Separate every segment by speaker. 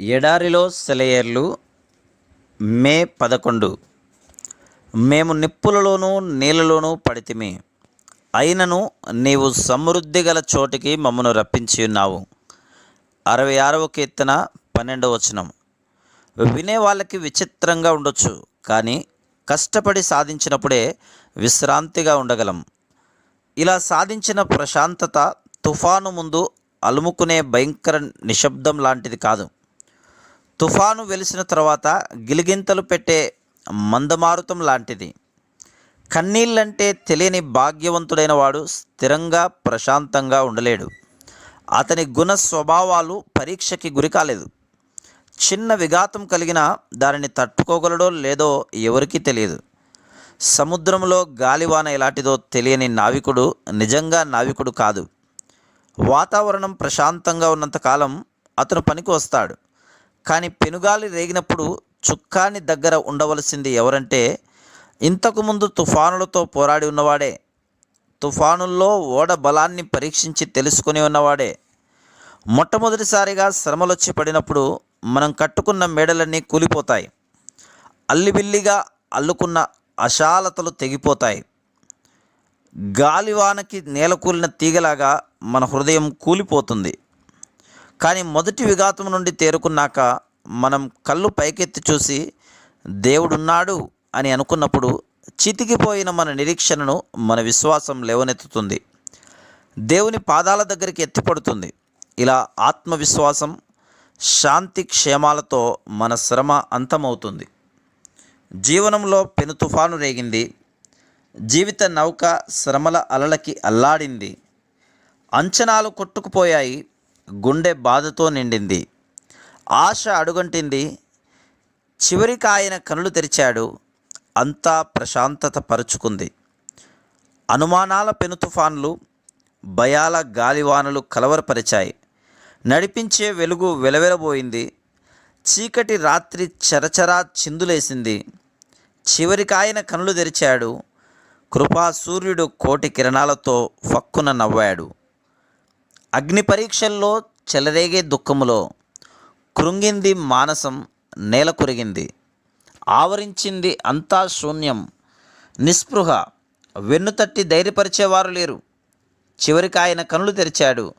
Speaker 1: ఎడారిలో సెలయేర్లు మే పదకొండు. మేము నిప్పులలోనూ నీళ్ళలోనూ పడితిమి. అయినను నీవు సమృద్ధి గల చోటికి మమ్మను రప్పించి ఉన్నావు. అరవై ఆరవ కీర్తన పన్నెండవ వచనం. వినే వాళ్ళకి విచిత్రంగా ఉండొచ్చు కానీ కష్టపడి సాధించినప్పుడే విశ్రాంతిగా ఉండగలం. ఇలా సాధించిన ప్రశాంతత తుఫాను ముందు అలుముకునే భయంకర నిశ్శబ్దం లాంటిది కాదు. తుఫాను వెలిసిన తర్వాత గిలిగింతలు పెట్టే మందమారుతం లాంటిది. కన్నీళ్ళంటే తెలియని భాగ్యవంతుడైన వాడు స్థిరంగా ప్రశాంతంగా ఉండలేడు. అతని గుణ స్వభావాలు పరీక్షకి గురి కాలేదు. చిన్న విఘాతం కలిగిన దానిని తట్టుకోగలడో లేదో ఎవరికీ తెలియదు. సముద్రంలో గాలివాన ఎలాంటిదో తెలియని నావికుడు నిజంగా నావికుడు కాదు. వాతావరణం ప్రశాంతంగా ఉన్నంతకాలం అతను పనికి వస్తాడు. కానీ పెనుగాలి రేగినప్పుడు చుక్కాని దగ్గర ఉండవలసింది ఎవరంటే ఇంతకుముందు తుఫానులతో పోరాడి ఉన్నవాడే తుఫానుల్లో ఓడ బలాన్ని పరీక్షించి తెలుసుకుని ఉన్నవాడే. మొట్టమొదటిసారిగా శ్రమలొచ్చి పడినప్పుడు మనం కట్టుకున్న మేడలన్నీ కూలిపోతాయి. అల్లిబిల్లిగా అల్లుకున్న అశాలతలు తెగిపోతాయి. గాలివానకి నేలకూలిన తీగలాగా మన హృదయం కూలిపోతుంది. కానీ మొదటి విఘాతం నుండి తేరుకున్నాక మనం కళ్ళు పైకెత్తి చూసి దేవుడున్నాడు అని అనుకున్నప్పుడు చితికిపోయిన మన నిరీక్షణను మన విశ్వాసం లేవనెత్తుతుంది. దేవుని పాదాల దగ్గరికి ఎత్తిపడుతుంది. ఇలా ఆత్మవిశ్వాసం శాంతి క్షేమాలతో మన శ్రమ అంతమవుతుంది. జీవనంలో పెను తుఫాను రేగింది. జీవిత నౌక శ్రమల అలలకి అల్లాడింది. అంచనాలు కొట్టుకుపోయాయి. గుండె బాధతో నిండింది. ఆశ అడుగంటింది. చివరికి ఆయన కనులు తెరిచాడు. అంతా ప్రశాంతత పరుచుకుంది. అనుమానాల పెను తుఫాన్లు భయాల గాలివానలు కలవరపరిచాయి. నడిపించే వెలుగు వెలవెలబోయింది. చీకటి రాత్రి చరచరా చిందులేసింది. చివరికి ఆయన కనులు తెరిచాడు. కృపా సూర్యుడు కోటి కిరణాలతో ఫక్కున నవ్వాడు. అగ్ని పరీక్షల్లో చెలరేగే దుఃఖములో కృంగింది మానసం నేల కురిగింది. ఆవరించింది అంతా శూన్యం. నిస్పృహ వెన్నుతట్టి ధైర్యపరిచేవారు లేరు. చివరికి ఆయన కనులు తెరిచాడు.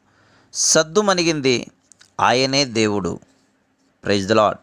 Speaker 1: సద్దు మణిగింది. ఆయనే దేవుడు. Praise the lord